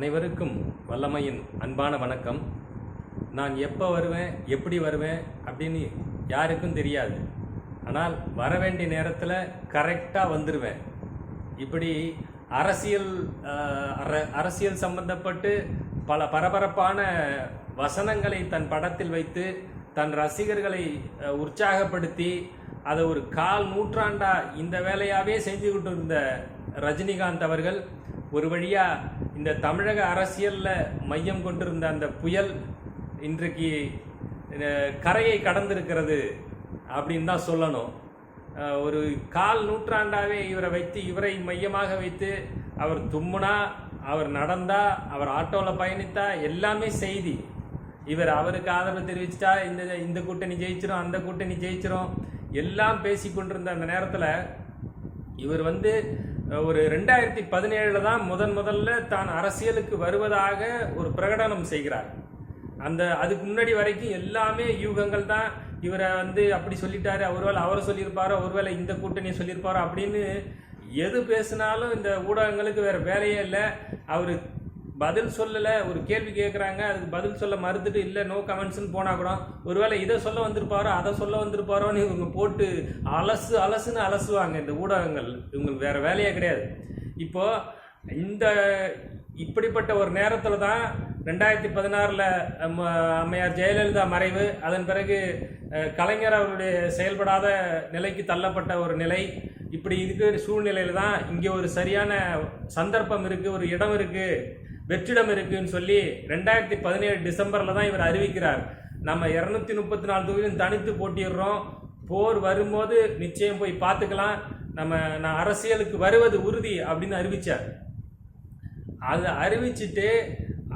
அனைவருக்கும் வல்லமையின் அன்பான வணக்கம். நான் எப்போ வருவேன் எப்படி வருவேன் அப்படின்னு யாருக்கும் தெரியாது. ஆனால் வர வேண்டிய நேரத்தில் கரெக்டாக வந்துடுவேன் இப்படி அரசியல் அர- அரசியல் சம்பந்தப்பட்டு பல பரபரப்பான வசனங்களை தன் படத்தில் வைத்து தன் ரசிகர்களை உற்சாகப்படுத்தி அதை ஒரு கால் நூற்றாண்டா இந்த வேலையாகவே செஞ்சுக்கிட்டு இருந்த ரஜினிகாந்த் அவர்கள் ஒரு வழியாக இந்த தமிழக அரசியலில் மையம் கொண்டிருந்த அந்த புயல் இன்றைக்கு கரையை கடந்திருக்கிறது அப்படின்னு தான் சொல்லணும். ஒரு கால் நூற்றாண்டாகவே இவரை வைத்து இவரை மையமாக வைத்து அவர் தும்முனா அவர் நடந்தா அவர் ஆட்டோவில் பயணித்தா எல்லாமே செய்தி. இவர் அவருக்கு ஆதரவு தெரிவிச்சிட்டா இந்த இந்த கூட்டணி ஜெயிச்சிரும் அந்த கூட்டணி ஜெயிச்சிரும். எல்லாம் பேசி கொண்டிருந்த அந்த நேரத்தில் இவர் வந்து ஒரு ரெண்டாயிரத்தி பதினேழில் தான் முதன் முதல்ல தான் அரசியலுக்கு வருவதாக ஒரு பிரகடனம் செய்கிறார். அந்த அதுக்கு முன்னாடி வரைக்கும் எல்லாமே யூகங்கள் தான். இவரை வந்து அப்படி சொல்லிட்டாரு ஒருவேளை அவரை சொல்லியிருப்பாரோ ஒருவேளை இந்த கூட்டணியை சொல்லியிருப்பாரோ அப்படின்னு எது பேசினாலும் இந்த ஊடகங்களுக்கு வேறு வேலையே இல்லை. அவர் பதில் சொல்லலை ஒரு கேள்வி கேட்குறாங்க அதுக்கு பதில் சொல்ல மறுத்துட்டு இல்லை நோ கமெண்ட்ஸ்னு போனால் கூட ஒருவேளை இதை சொல்ல வந்திருப்பாரோ அதை சொல்ல வந்திருப்பாரோன்னு இவங்க போட்டு அலசு அலசுன்னு அலசுவாங்க இந்த ஊடகங்கள். இவங்களுக்கு வேறு வேலையே கிடையாது. இப்போது இந்த இப்படிப்பட்ட ஒரு நேரத்தில் தான் ரெண்டாயிரத்தி பதினாறில் அம்மையார் ஜெயலலிதா மறைவு அதன் பிறகு கலைஞர் அவருடைய செயல்படாத நிலைக்கு தள்ளப்பட்ட ஒரு நிலை. இப்படி இருக்கிற சூழ்நிலையில் தான் இங்கே ஒரு சரியான சந்தர்ப்பம் இருக்குது ஒரு இடம் இருக்குது வெற்றிடம் இருக்குன்னு சொல்லி ரெண்டாயிரத்தி பதினேழு டிசம்பரில் தான் இவர் அறிவிக்கிறார். நம்ம இரநூத்தி முப்பத்தி நாலு தொகுதியும் தனித்து போட்டிடுறோம் போர் வரும்போது நிச்சயம் போய் பார்த்துக்கலாம். நம்ம நான் அரசியலுக்கு வருவது உறுதி அப்படின்னு அறிவிச்சார். அதை அறிவிச்சிட்டு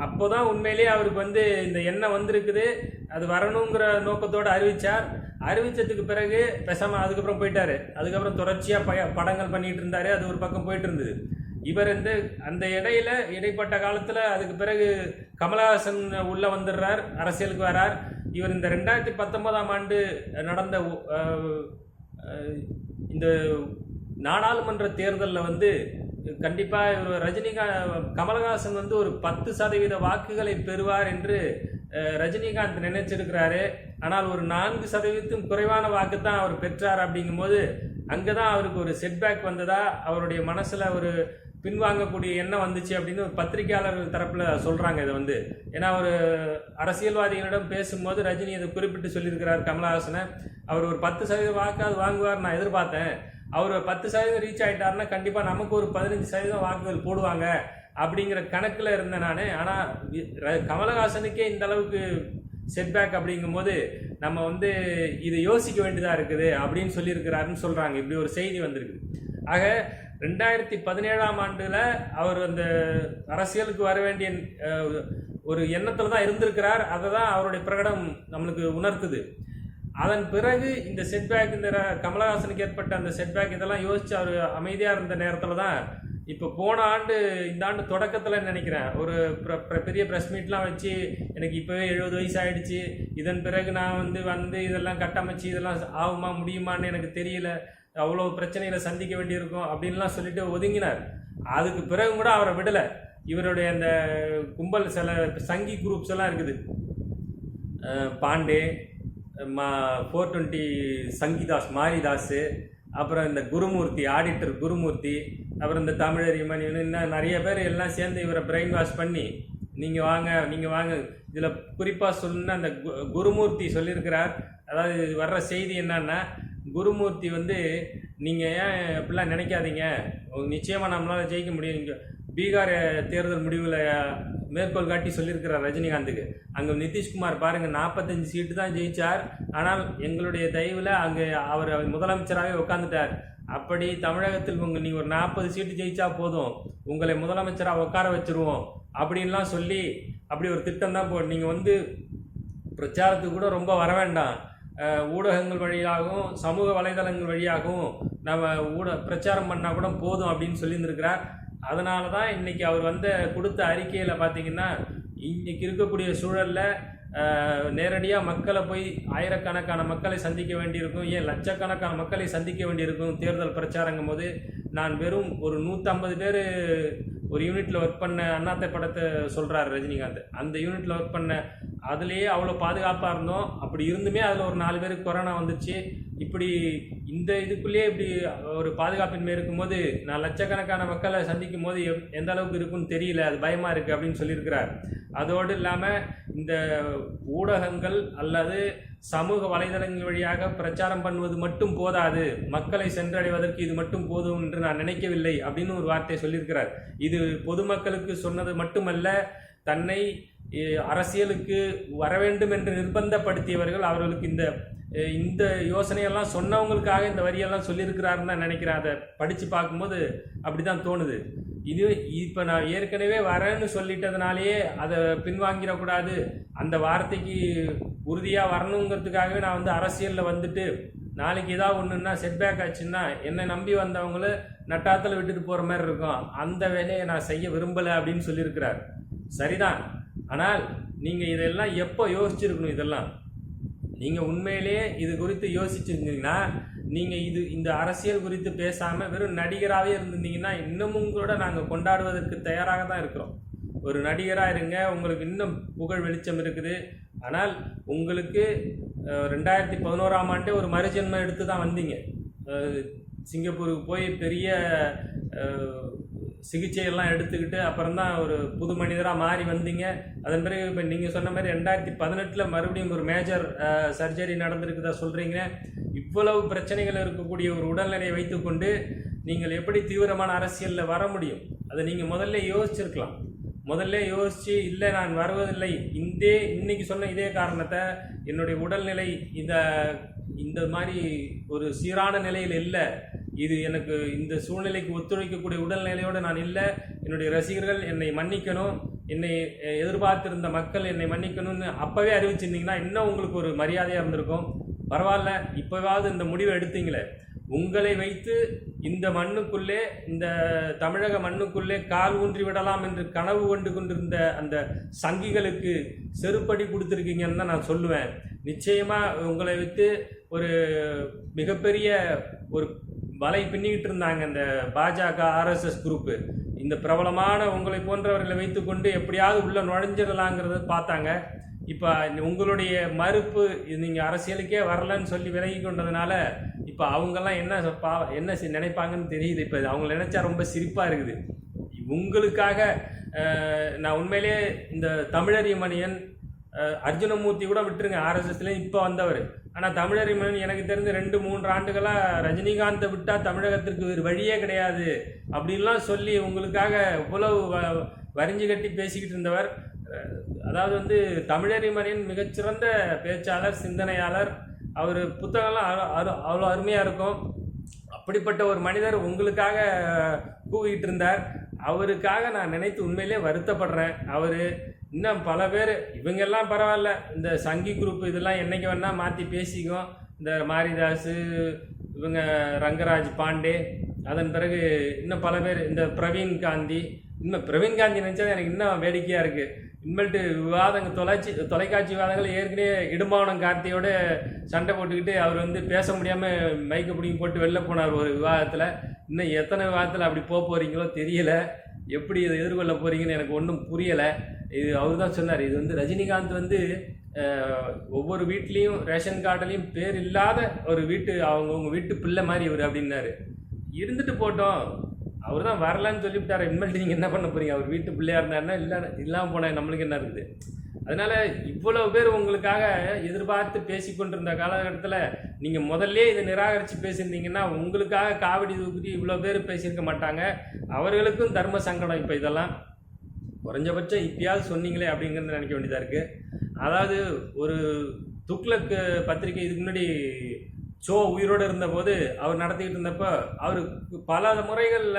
அப்போதான் உண்மையிலேயே அவருக்கு வந்து இந்த எண்ணம் வந்திருக்குது. அது வரணுங்கிற நோக்கத்தோடு அறிவித்தார் அறிவிச்சதுக்கு பிறகு பேசாம அதுக்கப்புறம் போயிட்டார். அதுக்கப்புறம் தொடர்ச்சியாக பய படங்கள் பண்ணிகிட்டு இருந்தார். அது ஒரு பக்கம் போயிட்டு இருந்தது. இவர் இந்த அந்த இடையில இடைப்பட்ட காலத்தில் அதுக்கு பிறகு கமலஹாசன் உள்ளே வந்துடுறார் அரசியலுக்கு வரார். இவர் இந்த ரெண்டாயிரத்தி பத்தொன்பதாம் ஆண்டு நடந்த இந்த நாடாளுமன்ற தேர்தலில் வந்து கண்டிப்பாக இவர் ரஜினிகாந்த் கமலஹாசன் வந்து ஒரு பத்து சதவீத வாக்குகளை பெறுவார் என்று ரஜினிகாந்த் நினைச்சிருக்கிறாரு. ஆனால் ஒரு நான்கு சதவீதத்தும் குறைவான வாக்கு தான் அவர் பெற்றார் அப்படிங்கும்போது அங்கே தான் அவருக்கு ஒரு செட்பேக் வந்ததா அவருடைய மனசில் ஒரு பின்வாங்கக்கூடிய எண்ணம் வந்துச்சு அப்படின்னு ஒரு பத்திரிகையாளர்கள் தரப்பில் சொல்கிறாங்க இதை வந்து. ஏன்னா ஒரு அரசியல்வாதிகளிடம் பேசும்போது ரஜினி இதை குறிப்பிட்டு சொல்லியிருக்கிறார் கமலஹாசனை. அவர் ஒரு பத்து சதவீதம் வாக்காவது வாங்குவார் நான் எதிர்பார்த்தேன். அவர் பத்து சதவீதம் ரீச் ஆகிட்டார்னா கண்டிப்பாக நமக்கு ஒரு பதினஞ்சு சதவீதம் வாக்குகள் போடுவாங்க அப்படிங்கிற கணக்கில் இருந்தேன் நான். ஆனால் கமலஹாசனுக்கே இந்த அளவுக்கு செட்பேக் அப்படிங்கும்போது நம்ம வந்து இதை யோசிக்க வேண்டியதாக இருக்குது அப்படின்னு சொல்லியிருக்கிறாருன்னு சொல்கிறாங்க இப்படி ஒரு செய்தி வந்திருக்கு. ஆக ரெண்டாயிரத்தி பதினேழாம் ஆண்டில் அவர் அந்த அரசியலுக்கு வர வேண்டிய ஒரு எண்ணத்தில் தான் இருந்திருக்கிறார். அதை தான் அவருடைய பிரகடனம் நம்மளுக்கு உணர்த்துது. அதன் பிறகு இந்த செட்பேக் இந்த ர- கமலஹாசனுக்கு ஏற்பட்ட அந்த செட்பேக் இதெல்லாம் யோசித்து அவர் அமைதியாக இருந்த நேரத்தில் தான் இப்போ போன ஆண்டு இந்த ஆண்டு தொடக்கத்தில் நினைக்கிறேன்? ஒரு பிர- பெரிய ப்ரெஸ் மீட்லாம் வச்சு எனக்கு இப்போவே எழுபது வயசு ஆகிடுச்சு இதன் பிறகு நான் வந்து வந்து இதெல்லாம் கட்டமைச்சு இதெல்லாம் ஆகுமா முடியுமான்னு எனக்கு தெரியல. அவ்வளோ பிரச்சனைகளை சந்திக்க வேண்டியிருக்கும் அப்படின்லாம் சொல்லிட்டு ஒதுங்கினார். அதுக்கு பிறகு கூட அவரை விடலை. இவருடைய அந்த கும்பல் சில சங்கி குரூப்ஸ் எல்லாம் இருக்குது. பாண்டே மா ஃபோர் டுவெண்ட்டி சங்கிதாஸ் மாரிதாஸ் அப்புறம் இந்த குருமூர்த்தி ஆடிட்டர் குருமூர்த்தி அப்புறம் இந்த தமிழறிமன் இன்னும் நிறைய பேர் எல்லாம் சேர்ந்து இவரை பிரெயின் வாஷ் பண்ணி நீங்கள் வாங்க நீங்கள் வாங்க. இதில் குறிப்பாக சொல்லணுன்னா அந்த கு- குருமூர்த்தி சொல்லியிருக்கிறார். அதாவது வர்ற செய்தி என்னன்னா குருமூர்த்தி வந்து நீங்கள் ஏன் இப்படிலாம் நினைக்காதீங்க? நிச்சயமாக நம்மளால் ஜெயிக்க முடியும். பீகார் தேர்தல் முடிவில் மேற்கோள் காட்டி சொல்லியிருக்கிறார் ரஜினிகாந்துக்கு. அங்கே நிதிஷ்குமார் பாருங்கள் நாற்பத்தஞ்சு சீட்டு தான் ஜெயித்தார் ஆனால் எங்களுடைய தயவில் அங்கே அவர் முதலமைச்சராகவே உட்காந்துட்டார் அப்படி தமிழகத்தில் உங்கள் நீ ஒரு நாற்பது சீட்டு ஜெயிச்சா போதும். உங்களை முதலமைச்சராக உட்கார வச்சுருவோம். அப்படின்லாம் சொல்லி அப்படி ஒரு திட்டம் தான் போ நீங்கள் வந்து பிரச்சாரத்துக்கு கூட ரொம்ப வர வேண்டாம். ஊடகங்கள் வழியாகவும் சமூக வலைதளங்கள் வழியாகவும் நம்ம ஊட பிரச்சாரம் பண்ணால் கூட போதும் அப்படின்னு சொல்லியிருந்திருக்கிறார். அதனால தான் இன்றைக்கி அவர் வந்து கொடுத்த அறிக்கையில் பார்த்தீங்கன்னா இன்றைக்கி இருக்கக்கூடிய சூழலில் நேரடியாக மக்களை போய் ஆயிரக்கணக்கான மக்களை சந்திக்க வேண்டியிருக்கும் ஏன் லட்சக்கணக்கான மக்களை சந்திக்க வேண்டியிருக்கும் தேர்தல் பிரச்சாரங்கும் போது நான் வெறும் ஒரு நூற்றம்பது பேர் ஒரு யூனிட்டில் ஒர்க் பண்ண அண்ணாத்தை படத்தை சொல்கிறார் ரஜினிகாந்த். அந்த யூனிட்டில் ஒர்க் பண்ண அதுலேயே அவ்வளோ பாதுகாப்பாக இருந்தோம். அப்படி இருந்துமே அதில் ஒரு நாலு பேருக்கு கொரோனா வந்துச்சு. இப்படி இந்த இதுக்குள்ளேயே இப்படி ஒரு பாதுகாப்பின்மை இருக்கும்போது நான் லட்சக்கணக்கான மக்களை சந்திக்கும் போது எப்- எந்த அளவுக்கு இருக்குன்னு தெரியல அது பயமாக இருக்குது அப்படின்னு சொல்லியிருக்கிறார். அதோடு இல்லாமல் இந்த ஊடகங்கள் அல்லது சமூக வலைதளங்கள் வழியாக பிரச்சாரம் பண்ணுவது மட்டும் போதாது மக்களை சென்றடைவதற்கு இது மட்டும் போதும் என்று நான் நினைக்கவில்லை அப்படின்னு ஒரு வார்த்தை சொல்லியிருக்கிறார். இது பொதுமக்களுக்கு சொன்னது மட்டுமல்ல தன்னை அரசியலுக்கு வர வேண்டும் என்று நிர்பந்தப்படுத்தியவர்கள் அவர்களுக்கு இந்த இந்த யோசனையெல்லாம் சொன்னவங்களுக்காக இந்த வரியெல்லாம் சொல்லியிருக்கிறாருன்னு தான் நினைக்கிறேன். அதை படித்து பார்க்கும்போது அப்படி தான் தோணுது. இது இப்போ நான் ஏற்கனவே வரேன்னு சொல்லிட்டதுனாலேயே அதை பின்வாங்கிடக்கூடாது. அந்த வார்த்தைக்கு உறுதியாக வரணுங்கிறதுக்காகவே நான் வந்து அரசியலில் வந்துட்டு நாளைக்கு ஏதாவது ஒன்றுன்னா செட்பேக் ஆச்சுன்னா என்னை நம்பி வந்தவங்கள நட்டாத்தில் விட்டுட்டு போகிற மாதிரி இருக்கும். அந்த வேலையை நான் செய்ய விரும்பலை அப்படின்னு சொல்லியிருக்கிறார். சரிதான். ஆனால் நீங்கள் இதெல்லாம் எப்போ யோசிச்சிருக்கணும் இதெல்லாம்? நீங்கள் உண்மையிலேயே இது குறித்து யோசிச்சிருந்தீங்கன்னா நீங்கள் இது இந்த அரசியல் குறித்து பேசாமல் வெறும் நடிகராகவே இருந்திருந்தீங்கன்னா இன்னமும் கூட நாங்கள் கொண்டாடுவதற்கு தயாராக தான் இருக்கிறோம். ஒரு நடிகராக இருங்க உங்களுக்கு இன்னும் புகழ் வெளிச்சம் இருக்குது. ஆனால் உங்களுக்கு ரெண்டாயிரத்தி பதினோராம் ஆண்டே ஒரு மறுஜென்மம் எடுத்து தான் வந்தீங்க. சிங்கப்பூருக்கு போய் பெரிய சிகிச்சையெல்லாம் எடுத்துக்கிட்டு அப்புறம் தான் ஒரு புது மனிதராக மாறி வந்தீங்க. அதன் பிறகு இப்போ நீங்கள் சொன்ன மாதிரி ரெண்டாயிரத்தி பதினெட்டில் மறுபடியும் ஒரு மேஜர் சர்ஜரி நடந்திருக்குதா சொல்கிறீங்க இவ்வளவு பிரச்சனைகள் இருக்கக்கூடிய ஒரு உடல்நிலையை வைத்துக்கொண்டு நீங்கள் எப்படி தீவிரமான அரசியலில் வர முடியும்? அதை நீங்கள் முதல்ல யோசிச்சிருக்கலாம். முதல்ல யோசித்து இல்லை நான் வருவதில்லை. இந்த இன்னைக்கு சொன்ன இதே காரணத்தை என்னுடைய உடல்நிலை இந்த இந்த மாதிரி ஒரு சீரான நிலையில் இல்லை. இது எனக்கு இந்த சூழ்நிலைக்கு ஒத்துழைக்கக்கூடிய உடல்நிலையோடு நான் இல்லை. என்னுடைய ரசிகர்கள் என்னை மன்னிக்கணும். என்னை எதிர்பார்த்திருந்த மக்கள் என்னை மன்னிக்கணும்னு அப்போவே அறிவிச்சிருந்தீங்கன்னா இன்னும் உங்களுக்கு ஒரு மரியாதையாக இருந்திருக்கும். பரவாயில்ல. இப்போவாவது இந்த முடிவை எடுத்தீங்களே. உங்களை வைத்து இந்த மண்ணுக்குள்ளே இந்த தமிழக மண்ணுக்குள்ளே கால் ஊன்றி விடலாம் என்று கனவு கொண்டு கொண்டிருந்த அந்த சங்கிகளுக்கு செருப்படி கொடுத்துருக்கீங்கன்னு தான் நான் சொல்லுவேன். நிச்சயமாக உங்களை வைத்து ஒரு மிகப்பெரிய ஒரு வலை பின்னிக்கிட்டு இருந்தாங்க இந்த பாஜக ஆர்எஸ்எஸ் குரூப்பு இந்த பிரபலமான உங்களை போன்றவர்களை வைத்துக்கொண்டு எப்படியாவது உள்ளே நுழைஞ்சிடலாங்கிறத பார்த்தாங்க. இப்போ உங்களுடைய மறுப்பு இது நீங்கள் அரசியலுக்கே வரலன்னு சொல்லி விலகி கொண்டதுனால இப்போ அவங்கெல்லாம் என்ன பா என்ன நினைப்பாங்கன்னு தெரியுது. இப்போ அவங்கள நினச்சா ரொம்ப சிரிப்பாக இருக்குது. உங்களுக்காக நான் உண்மையிலேயே இந்த தமிழறிய மணியன் அர்ஜுனமூர்த்தி கூட விட்டுருங்க. ஆர்எஸ்எஸ்லேயும் இப்போ வந்தவர். ஆனால் தமிழறிமணியன் எனக்கு தெரிஞ்சு ரெண்டு மூன்று ஆண்டுகளாக ரஜினிகாந்தை விட்டால் தமிழகத்திற்கு வேறு வழியே கிடையாது அப்படின்லாம் சொல்லி உங்களுக்காக இவ்வளவு வ- வரிஞ்சு கட்டி பேசிக்கிட்டு இருந்தவர். அதாவது வந்து தமிழறிமணியன் மிகச்சிறந்த பேச்சாளர் சிந்தனையாளர். அவர் புத்தகம்லாம் அவ்வளோ- அவ்வளோ- அவ்வளோ அருமையாக இருக்கும். அப்படிப்பட்ட ஒரு மனிதர் உங்களுக்காக கூவிட்டு இருந்தார். அவருக்காக நான் நினைத்து உண்மையிலே வருத்தப்படுறேன். அவர் இன்னும் பல பேர் இவங்கெல்லாம் பரவாயில்ல. இந்த சங்கி குரூப் இதெல்லாம் என்னைக்கு வேணால் மாற்றி பேசிக்கும் இந்த மாரிதாஸு இவங்க ரங்கராஜ் பாண்டே அதன் பிறகு இன்னும் பல பேர் இந்த பிரவீன் காந்தி. இன்னும் பிரவீன் காந்தி நினச்சா எனக்கு இன்னும் வேடிக்கையாக இருக்குது இனிமேல்ட்டு விவாதங்கள் தொலைச்சி தொலைக்காட்சி விவாதங்கள் ஏற்கனவே இடும்பாவனம் கார்த்தியோட சண்டை போட்டுக்கிட்டு அவர் வந்து பேச முடியாமல் மைக்கை பிடிங்கி போட்டு வெளில போனார் ஒரு விவாதத்தில். இன்னும் எத்தனை விவாதத்தில் அப்படி போக போகிறீங்களோ தெரியல. எப்படி இதை எதிர்கொள்ள போகிறீங்கன்னு எனக்கு ஒன்றும் புரியலை. இது அவர் தான் சொன்னார். இது வந்து ரஜினிகாந்த் வந்து ஒவ்வொரு வீட்லேயும் ரேஷன் கார்டுலேயும் பேர் இல்லாத ஒரு வீட்டு அவங்கவுங்க வீட்டு பிள்ளை மாதிரி இவர் அப்படின்னாரு. இருந்துட்டு போட்டோம். அவர் தான் வரலான்னு சொல்லிவிட்டார். இனிமேல் நீங்கள் என்ன பண்ண போறீங்க? அவர் வீட்டு பிள்ளையாக இருந்தாருன்னா இல்லை இல்லாமல் போனால் நம்மளுக்கு என்ன இருக்குது? அதனால இவ்வளவு பேர் உங்களுக்காக எதிர்பார்த்து பேசிக்கொண்டிருந்த காலகட்டத்தில் நீங்கள் முதல்ல இதை நிராகரித்து பேசியிருந்தீங்கன்னா உங்களுக்காக காவடி தூக்கி இவ்வளோ பேர் பேசியிருக்க மாட்டாங்க. அவர்களுக்கும் தர்ம சங்கடம் இப்போ இதெல்லாம். குறைஞ்சபட்சம் இப்பயாவது சொன்னீங்களே அப்படிங்கிறது நினைக்க வேண்டியதாக இருக்குது அதாவது ஒரு துக்ளக் பத்திரிகை இதுக்கு முன்னாடி ஷோ உயிரோடு இருந்தபோது அவர் நடத்திக்கிட்டு இருந்தப்போ அவர் பல முறைகளில்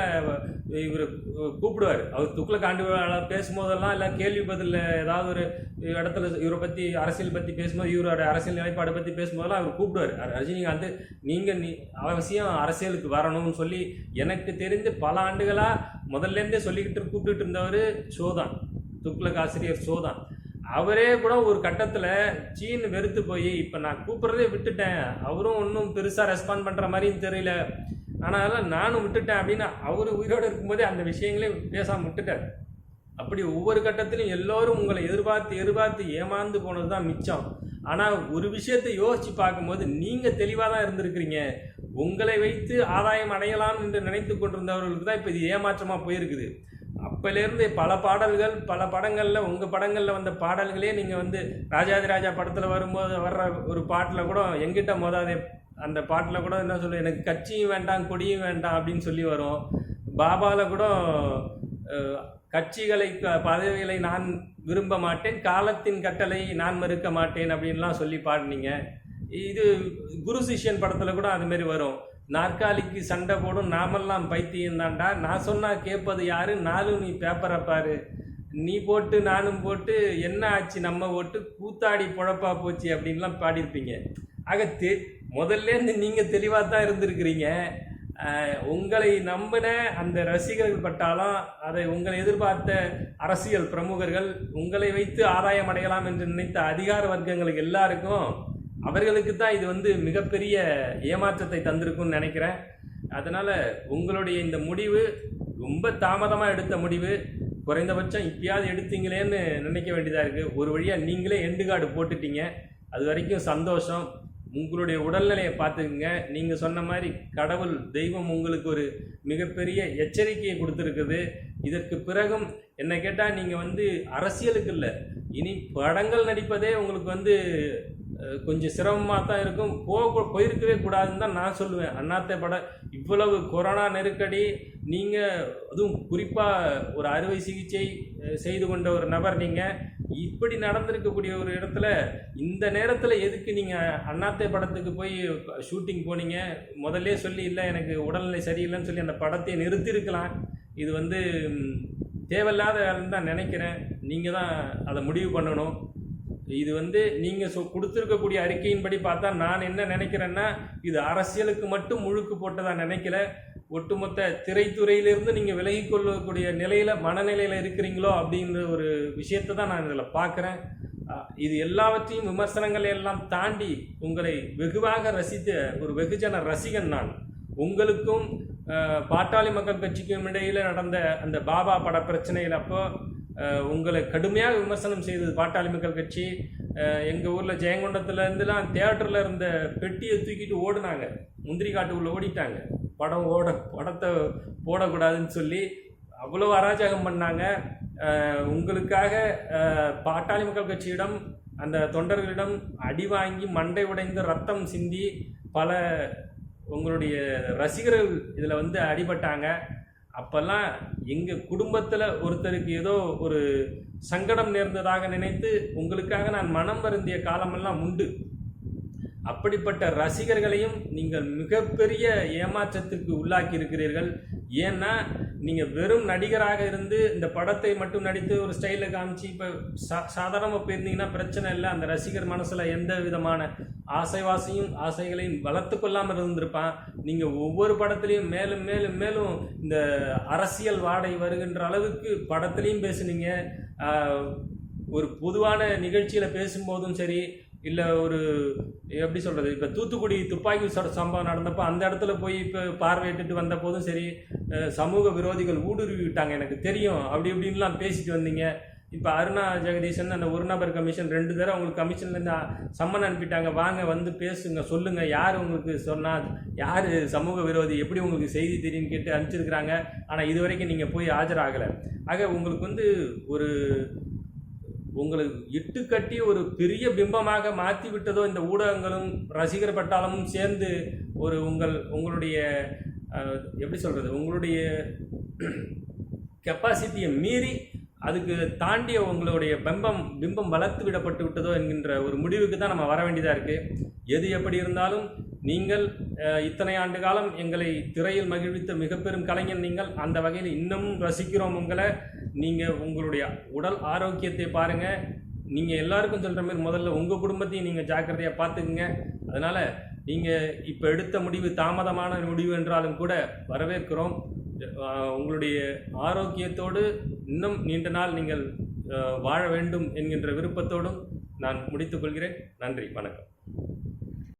இவர் கூப்பிடுவார். அவர் துக்ளக் ஆண்டு பேசும்போதெல்லாம் இல்லை கேள்வி பதில் ஏதாவது ஒரு இடத்துல இவரை பற்றி அரசியல் பற்றி பேசும்போது இவரோட அரசியல் நிலைப்பாடை பற்றி பேசும்போதெல்லாம் அவர் கூப்பிடுவார். ரஜினிகாந்த் நீங்கள் நீ அவசியம் அரசியலுக்கு வரணும்னு சொல்லி எனக்கு தெரிந்து பல ஆண்டுகளாக முதல்லேருந்தே சொல்லிக்கிட்டு கூப்பிட்டுட்டு இருந்தவர் ஷோ தான். துக்ளக் ஆசிரியர் ஷோ தான். அவரே கூட ஒரு கட்டத்தில் சீன் வெறுத்து போய் இப்போ நான் கூப்பிட்றதே விட்டுட்டேன். அவரும் ஒன்றும் பெருசாக ரெஸ்பாண்ட் பண்ணுற மாதிரியும் தெரியல. ஆனால் நானும் விட்டுட்டேன் அப்படின்னு அவர் உயிரோடு இருக்கும்போதே அந்த விஷயங்களே பேசாமல் விட்டுட்டார். அப்படி ஒவ்வொரு கட்டத்திலும் எல்லோரும் உங்களை எதிர்பார்த்து எதிர்பார்த்து ஏமாந்து போனது தான் மிச்சம். ஆனால் ஒரு விஷயத்தை யோசித்து பார்க்கும்போது நீங்கள் தெளிவாக தான் இருந்திருக்கிறீங்க. உங்களை வைத்து ஆதாயம் அடையலாம் என்று நினைத்து கொண்டிருந்தவர்களுக்கு தான் இப்போ இது ஏமாற்றமாக போயிருக்குது. அப்போலேருந்து பல பாடல்கள் பல படங்களில் உங்கள் படங்களில் வந்த பாடல்களே நீங்கள் வந்து ராஜாதிராஜா படத்தில் வரும்போது வர்ற ஒரு பாட்டில் கூட எங்கிட்ட மோதாதே அந்த பாட்டில் கூட என்ன சொல்லுவேன் எனக்கு கட்சியும் வேண்டாம் கொடியும் வேண்டாம் அப்படின்னு சொல்லி வரும். பாபாவில் கூட கட்சிகளை பதவிகளை நான் விரும்ப மாட்டேன் காலத்தின் கட்டளை நான் மறுக்க மாட்டேன் அப்படின்லாம் சொல்லி பாடினீங்க. இது குரு சிஷ்யன் படத்தில் கூட அதுமாரி வரும். நாற்காலிக்கு சண்டை போடும் நாமெல்லாம் பைத்தியம் தான்டா. நான் சொன்னால் கேட்பது யாரு? நாலும் நீ பேப்பரை பாரு. நீ போட்டு நானும் போட்டு என்ன ஆச்சு? நம்ம ஓட்டு கூத்தாடி பொழப்பா போச்சு அப்படின்லாம் பாடியிருப்பீங்க. ஆக தெ முதல்லேருந்து நீங்கள் தெளிவாக தான் இருந்திருக்கிறீங்க. உங்களை நம்பின அந்த ரசிகர்கள் பட்டாலும் அதை உங்களை எதிர்பார்த்த அரசியல் பிரமுகர்கள் உங்களை வைத்து ஆதாயம் அடையலாம் என்று நினைத்த அதிகார வர்க்கங்களுக்கு எல்லாருக்கும் அவர்களுக்கு தான் இது வந்து மிகப்பெரிய ஏமாற்றத்தை தந்திருக்கும்னு நினைக்கிறேன். அதனால் உங்களுடைய இந்த முடிவு ரொம்ப தாமதமாக எடுத்த முடிவு. குறைந்தபட்சம் இப்பயாவது எடுத்தீங்களேன்னு நினைக்க வேண்டியதாக இருக்குது ஒரு வழியாக நீங்களே எண்டு கார்டு போட்டுட்டீங்க. அது வரைக்கும் சந்தோஷம். உங்களுடைய உடல்நிலையை பார்த்துக்குங்க. நீங்கள் சொன்ன மாதிரி கடவுள் தெய்வம் உங்களுக்கு ஒரு மிகப்பெரிய எச்சரிக்கையை கொடுத்துருக்குது. இதற்கு பிறகும் என்ன கேட்டால் நீங்கள் வந்து அரசியலுக்கு இல்லை. இனி படங்கள் நடிப்பதே உங்களுக்கு வந்து கொஞ்சம் சிரமமாக தான் இருக்கும். போக போயிருக்கவே கூடாதுன்னு தான் நான் சொல்லுவேன். அண்ணாத்தை படம் இவ்வளவு கொரோனா நெருக்கடி நீங்கள் அதுவும் குறிப்பாக ஒரு அறுவை சிகிச்சை செய்து கொண்ட ஒரு நபர் நீங்கள் இப்படி நடந்திருக்கக்கூடிய ஒரு இடத்துல இந்த நேரத்தில் எதுக்கு நீங்கள் அண்ணாத்தை படத்துக்கு போய் ஷூட்டிங் போனீங்க? முதல்ல சொல்லி இல்லை எனக்கு உடல்நிலை சரியில்லைன்னு சொல்லி அந்த படத்தை நிறுத்தியிருக்கலாம். இது வந்து தேவையில்லாத வேலைன்னு தான் நினைக்கிறேன். நீங்கள் தான் அதை முடிவு பண்ணணும். இது வந்து நீங்கள் சொ கொடுத்துருக்கக்கூடிய அறிக்கையின்படி பார்த்தா நான் என்ன நினைக்கிறேன்னா இது அரசியலுக்கு மட்டும் முழுக்கு போட்டதாக நினைக்கல. ஒட்டுமொத்த திரைத்துறையிலிருந்து நீங்கள் விலகிக்கொள்ளக்கூடிய நிலையில் மனநிலையில் இருக்கிறீங்களோ அப்படின்ற ஒரு விஷயத்தை தான் நான் இதில் பார்க்குறேன். இது எல்லாவற்றையும் விமர்சனங்களை எல்லாம் தாண்டி உங்களை வெகுவாக ரசித்த ஒரு வெகுஜன ரசிகன் நான். உங்களுக்கும் பாட்டாளி மக்கள் கட்சிக்கும் இடையில் நடந்த அந்த பாபா பட பிரச்சனையில் அப்போ உங்களை கடுமையாக விமர்சனம் செய்தது பாட்டாளி மக்கள் கட்சி. எங்கள் ஊரில் ஜெயங்கொண்டத்துலேருந்துலாம் தேட்டரில் இருந்த பெட்டியை தூக்கிட்டு ஓடினாங்க. முந்திரி காட்டுக்குள்ளே ஓடிட்டாங்க. படம் ஓட படத்தை போடக்கூடாதுன்னு சொல்லி அவ்வளோ அராஜகம் பண்ணாங்க. உங்களுக்காக பாட்டாளி மக்கள் கட்சியிடம் அந்த தொண்டர்களிடம் அடி வாங்கி மண்டை உடைந்து ரத்தம் சிந்தி பல உங்களுடைய ரசிகர்கள் இதில் வந்து அடிபட்டாங்க. அப்போல்லாம் எங்கள் குடும்பத்தில் ஒருத்தருக்கு ஏதோ ஒரு சங்கடம் நேர்ந்ததாக நினைத்து உங்களுக்காக நான் மனம் வருந்திய காலமெல்லாம் உண்டு. அப்படிப்பட்ட ரசிகர்களையும் நீங்கள் மிகப்பெரிய ஏமாற்றத்துக்கு உள்ளாக்கி இருக்கிறீர்கள் ஏன்னா நீங்கள் வெறும் நடிகராக இருந்து இந்த படத்தை மட்டும் நடித்து ஒரு ஸ்டைலில் காமிச்சு இப்போ சா சாதாரணமாக போயிருந்தீங்கன்னா பிரச்சனை இல்லை. அந்த ரசிகர் மனசில் எந்த விதமான ஆசைவாசையும் ஆசைகளையும் வளர்த்து கொள்ளாமல் இருந்திருப்பான். நீங்கள் ஒவ்வொரு படத்துலையும் மேலும் மேலும் மேலும் இந்த அரசியல் வாடை வருகின்ற அளவுக்கு படத்துலையும் பேசுனீங்க. ஒரு பொதுவான நிகழ்ச்சியில் பேசும்போதும் சரி இல்லை ஒரு எப்படி சொல்கிறது இப்போ தூத்துக்குடி துப்பாக்கி சட சம்பவம் நடந்தப்போ அந்த இடத்துல போய் இப்போ பார்வையிட்டுட்டு வந்த போதும் சரி சமூக விரோதிகள் ஊடுருவி விட்டாங்க எனக்கு தெரியும். அப்படி இப்படின்லாம் பேசிட்டு வந்தீங்க. இப்போ அருணா ஜெகதீசன் அந்த ஒரு நபர் கமிஷன் ரெண்டு தடவை உங்களுக்கு கமிஷன்லேருந்து சம்மன் அனுப்பிட்டாங்க. வாங்க வந்து பேசுங்க சொல்லுங்கள் யார் உங்களுக்கு சொன்னால் யார் சமூக விரோதி எப்படி உங்களுக்கு செய்தி தெரியும்னு கேட்டு அனுப்பிச்சிருக்கிறாங்க. ஆனால் இது வரைக்கும் நீங்கள் போய் ஆஜராகலை. ஆக உங்களுக்கு வந்து ஒரு உங்களுக்கு இட்டு கட்டி ஒரு பெரிய பிம்பமாக மாற்றி விட்டதோ இந்த ஊடகங்களும் ரசிகர் பட்டாளமும் சேர்ந்து ஒரு உங்கள் உங்களுடைய எப்படி சொல்கிறது உங்களுடைய கெப்பாசிட்டியை மீறி அதுக்கு தாண்டிய உங்களுடைய பிம்பம் பிம்பம் வளர்த்து விடப்பட்டு விட்டதோ என்கின்ற ஒரு முடிவுக்கு தான் நம்ம வர வேண்டியதாக இருக்குது எது எப்படி இருந்தாலும் நீங்கள் இத்தனை ஆண்டு காலம் எங்களை திரையில் மகிழ்வித்த மிக பெரும் கலைஞர் நீங்கள். அந்த வகையில் இன்னமும் ரசிக்கிறோம் உங்களை. நீங்கள் உங்களுடைய உடல் ஆரோக்கியத்தை பாருங்கள் நீங்கள் எல்லாருக்கும் சொல்கிற மாதிரி முதல்ல உங்கள் குடும்பத்தையும் நீங்கள் ஜாக்கிரதையாக பார்த்துக்குங்க. அதனால் நீங்கள் இப்போ எடுத்த முடிவு தாமதமான முடிவு என்றாலும் கூட வரவேற்கிறோம். உங்களுடைய ஆரோக்கியத்தோடு இன்னும் நீண்ட நாள் நீங்கள் வாழ வேண்டும் என்கின்ற விருப்பத்தோடும் நான் முடித்துக்கொள்கிறேன் நன்றி வணக்கம்.